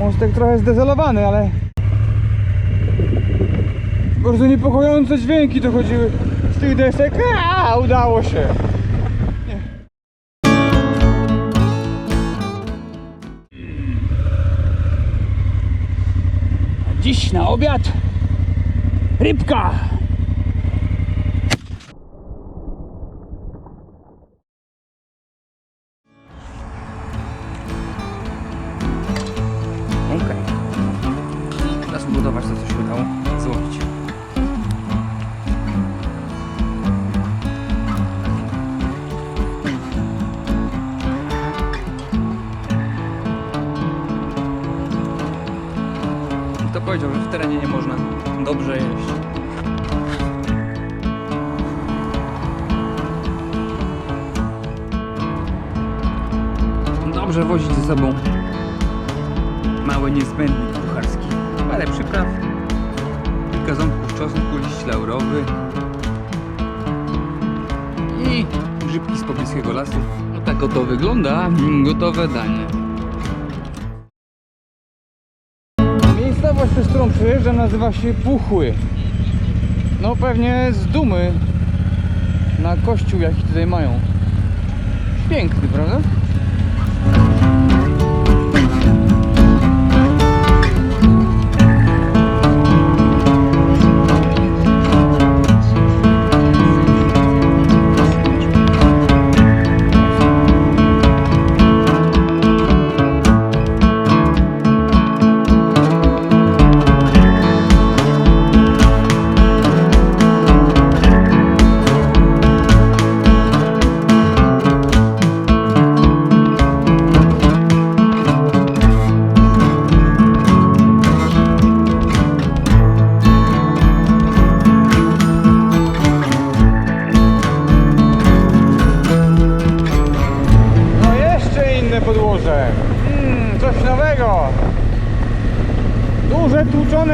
Mostek trochę zdezolowany, ale... Bardzo niepokojące dźwięki dochodziły z tych desek. A, udało się. Nie. Dziś na obiad rybka. Kto powiedział, że w terenie nie można dobrze jeść? Dobrze wozić ze sobą mały niezbędnik kucharski. Parę przypraw, kilka ząbków czosnku, liść laurowy i grzybki z pobliskiego lasu. No tak oto wygląda gotowe danie. Miejscowość, przez którą przejeżdżam nazywa się Puchły. No pewnie z dumy na kościół jaki tutaj mają. Piękny, prawda?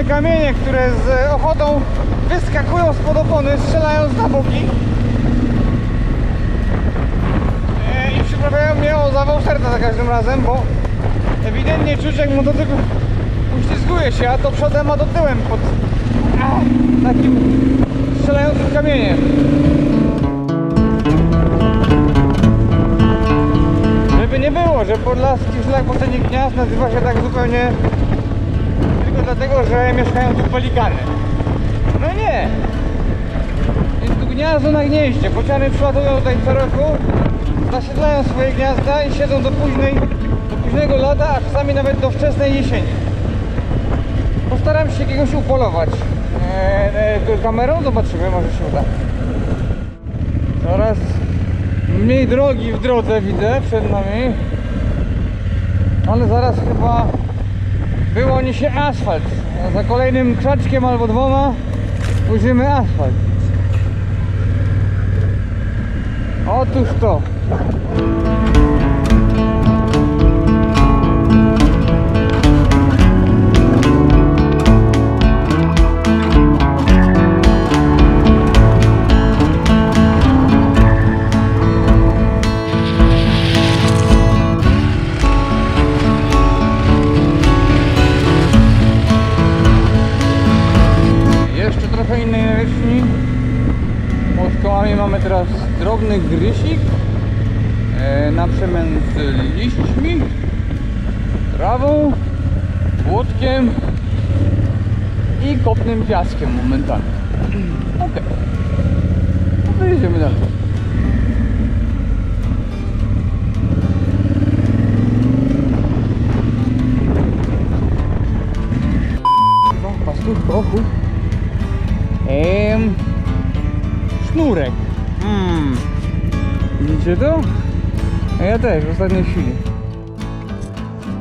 Kamienie, które z ochotą wyskakują spod opony, strzelając na boki. E, I przyprawiają mnie o zawał serca za każdym razem, bo ewidentnie czuć jak motocykl uślizguje się, a to przodem, a to tyłem pod takim strzelającym kamieniem. Żeby nie było, że podlaski szlak poprzednich gniazd nazywa się tak zupełnie dlatego, że mieszkają tu pelikany. No nie! Jest tu gniazdo na gnieździe. Bociany przylatują tutaj co roku, zasiedlają swoje gniazda i siedzą do późnej, do późnego lata, a czasami nawet do wczesnej jesieni. Postaram się jakiegoś upolować eee, e, kamerą, zobaczymy, może się uda. Coraz mniej drogi w drodze widzę przed nami. Ale zaraz chyba wyłoni się asfalt. A za kolejnym krzaczkiem albo dwoma ujrzymy asfalt. Otóż to. Mamy teraz drobny grysik e, na przemian z liśćmi, trawą, błotkiem i kopnym piaskiem momentami. Ok. No to jedziemy dalej. Też w ostatniej chwili.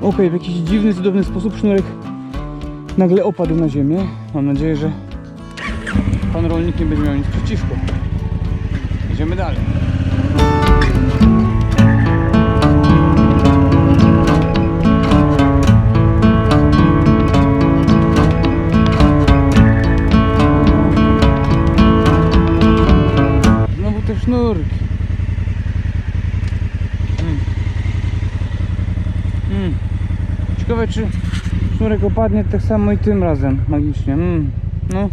Okej, w jakiś dziwny, cudowny sposób sznurek nagle opadł na ziemię. Mam nadzieję, że pan rolnik nie będzie miał nic przeciwko. Idziemy dalej. Znowu te sznurki. Mm. Mm. Ciekawe czy Sznurek opadnie tak samo i tym razem, magicznie. Mm. No.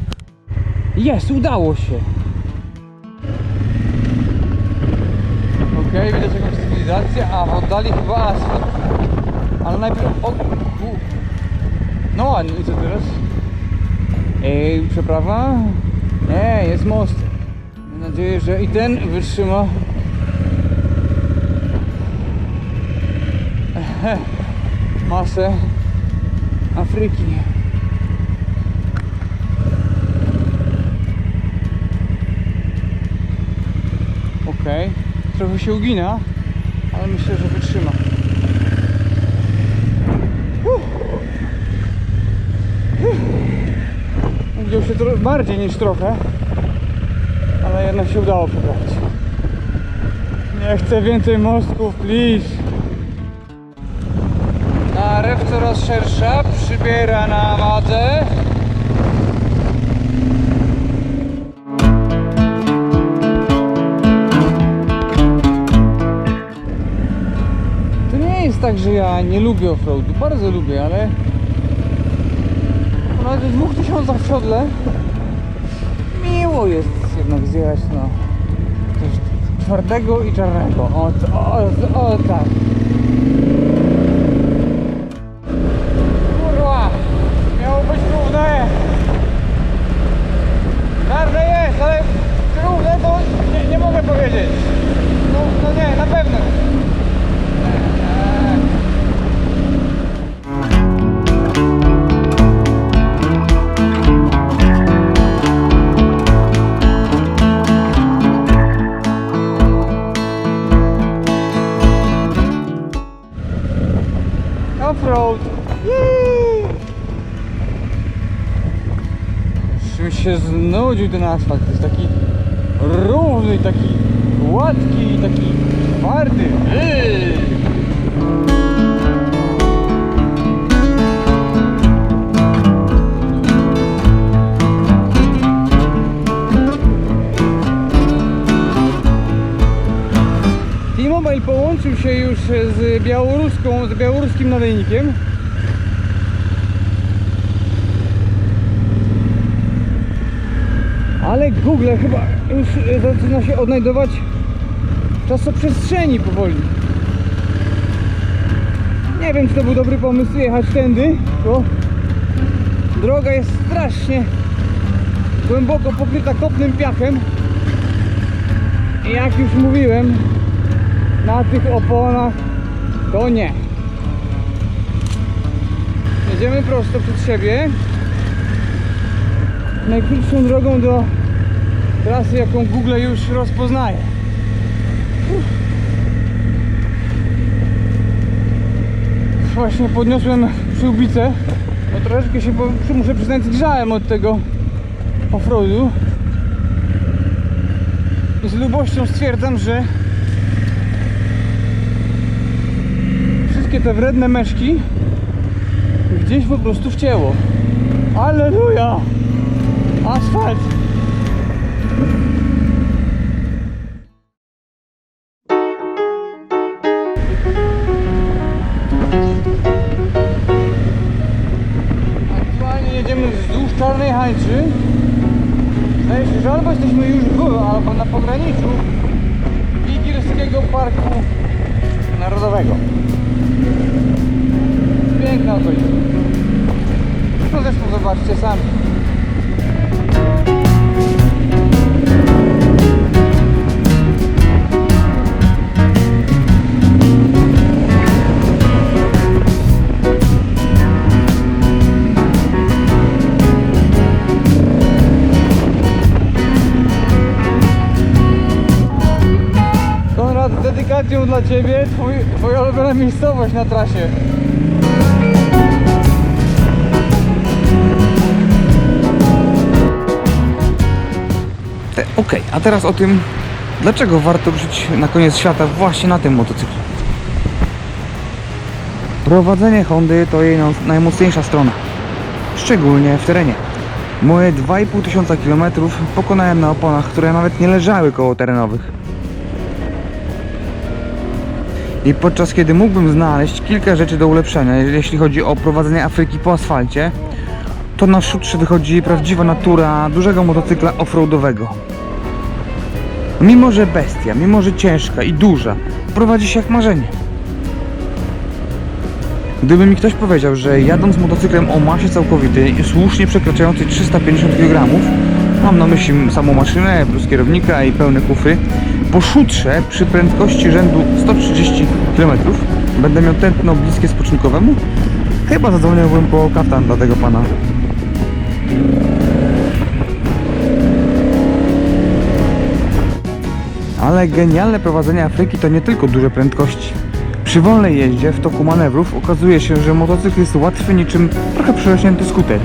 Jest, udało się. Okej, widać jakąś cywilizację, a w oddali chyba asfalt. Ale najpierw... O, u. no ładnie, i co teraz? Ej, przeprawa? Nie, jest most. Mam nadzieję, że i ten wytrzyma. Masę Afryki. Okej, trochę się ugina, ale myślę, że wytrzyma. Ugiął się bardziej niż trochę, ale jednak się udało poprawić. Nie chcę więcej mostków, please. Narew coraz szersza, przybiera na wadze. To nie jest tak, że ja nie lubię offroadu, bardzo lubię, ale ponad dwóch tysiącach w siodle miło jest jednak zjechać na coś twardego i czarnego. O, o, o tak. Znudził ten asfalt. To jest taki równy, taki gładki, taki twardy. Ej! T-Mobile połączył się już z białoruską, z białoruskim nadajnikiem. Ale Google chyba już e, zaczyna się odnajdować w czasoprzestrzeni powoli. Nie wiem, czy to był dobry pomysł jechać tędy, bo droga jest strasznie głęboko pokryta kopnym piachem. I jak już mówiłem, na tych oponach to nie. Jedziemy prosto przed siebie. Najkrótszą drogą do trasy, jaką Google już rozpoznaje. Uff. Właśnie podniosłem przyłbicę, bo troszeczkę się, muszę przyznać, zgrzałem od tego offroadu. I z lubością stwierdzam, że wszystkie te wredne meszki gdzieś po prostu wcięło. Aleluja! Asfalt! Się, że albo jesteśmy już w, albo na pograniczu Wigirskiego Parku Narodowego. Piękna okolica. No zresztą zobaczcie sami. Dedykacją dla Ciebie, twój, Twoja ulubiona miejscowość na trasie. E, Okej, a teraz o tym, dlaczego warto żyć na koniec świata właśnie na tym motocyklu. Prowadzenie Hondy to jej najmocniejsza strona, szczególnie w terenie. Moje 2,5 tysiąca kilometrów pokonałem na oponach, które nawet nie leżały koło terenowych. I podczas kiedy mógłbym znaleźć kilka rzeczy do ulepszenia, jeśli chodzi o prowadzenie Afryki po asfalcie, to na szutrze wychodzi prawdziwa natura dużego motocykla offroadowego. Mimo, że bestia, mimo, że ciężka i duża, prowadzi się jak marzenie. Gdyby mi ktoś powiedział, że jadąc motocyklem o masie całkowitej słusznie przekraczającej 350 kg, mam na myśli samą maszynę, plus kierownika i pełne kufry, po szutrze przy prędkości rzędu 130 km będę miał tętno bliskie spoczynkowemu, chyba zadzwoniłbym po kaftan dla tego pana. Ale genialne prowadzenie Afryki to nie tylko duże prędkości. Przy wolnej jeździe w toku manewrów okazuje się, że motocykl jest łatwy niczym trochę przerośnięty skuter.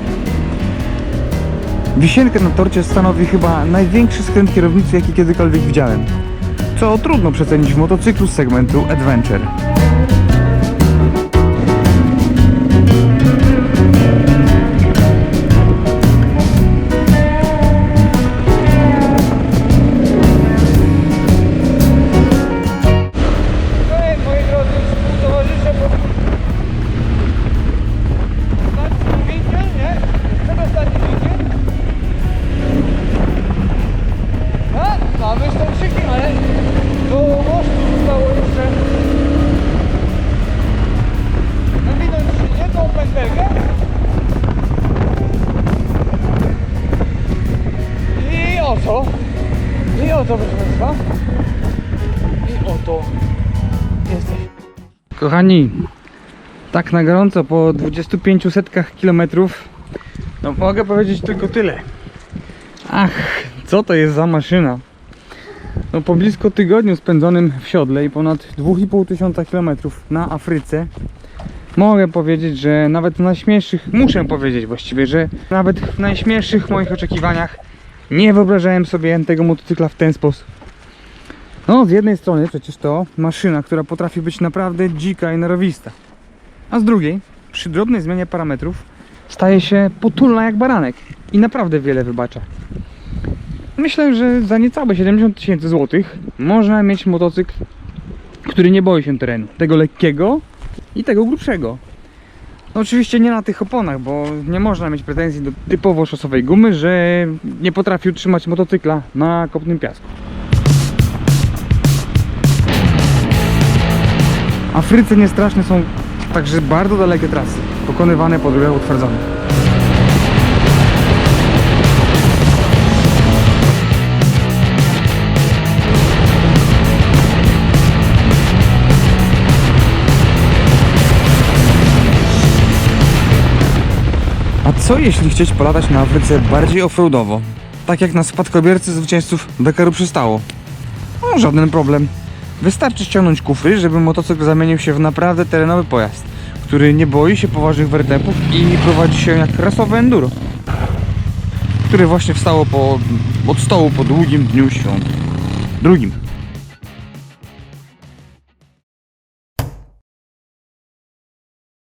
Wisienkę na torcie stanowi chyba największy skręt kierownicy, jaki kiedykolwiek widziałem. Co trudno przecenić w motocyklu z segmentu Adventure. Kochani, tak na gorąco po 25 setkach kilometrów, no mogę powiedzieć tylko tyle. Ach, co to jest za maszyna? No po blisko tygodniu spędzonym w siodle i ponad 2,5 tysiąca kilometrów na Afryce, mogę powiedzieć, że nawet w najśmielszych, muszę powiedzieć właściwie, że nawet w najśmielszych moich oczekiwaniach nie wyobrażałem sobie tego motocykla w ten sposób. No, z jednej strony przecież to maszyna, która potrafi być naprawdę dzika i nerwista. A z drugiej, przy drobnej zmianie parametrów, staje się potulna jak baranek i naprawdę wiele wybacza. Myślę, że za niecałe 70 tysięcy złotych można mieć motocykl, który nie boi się terenu. Tego lekkiego i tego grubszego. No oczywiście nie na tych oponach, bo nie można mieć pretensji do typowo szosowej gumy, że nie potrafi utrzymać motocykla na kopnym piasku. Afryce niestraszne są także bardzo dalekie trasy, pokonywane po drogach utwardzonych. A co jeśli chcieć polatać na Afryce bardziej offroadowo? Tak jak na spadkobiercy zwycięzców Dakaru przystało. No, żaden problem. Wystarczy ściągnąć kufry, żeby motocykl zamienił się w naprawdę terenowy pojazd, który nie boi się poważnych wertepów i prowadzi się jak rasowe enduro, które właśnie wstało po, od stołu po długim dniu świąt. Drugim.